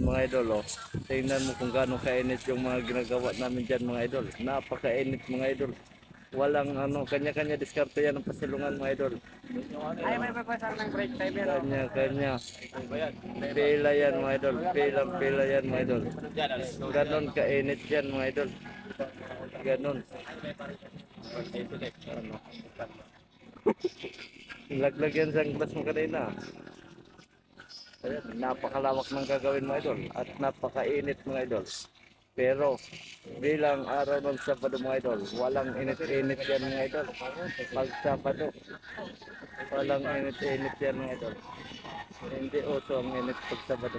Mga idol, oh. tingnan mo kung gaano kainit yung mga ginagawa namin dyan mga idol. Napakainit mga idol. Walang ano, kanya-kanya diskarte yan ng pasilungan mga idol. Ay, may papasar ng break timer. oh. Kanya-kanya. Pila yan mga idol. Pila, pila yan mga idol. Ganon kainit yan mga idol. Ganon. Ano? Laglag yan sa glass mo kanina. Ayan, napakalawak ng gagawin mga idol at napakainit mga idol. Pero bilang araw ng Sabado mga idol, walang init-init yan mga idol. Pag Sabado, walang init-init yan mga idol. Hindi uso ang init pag Sabado.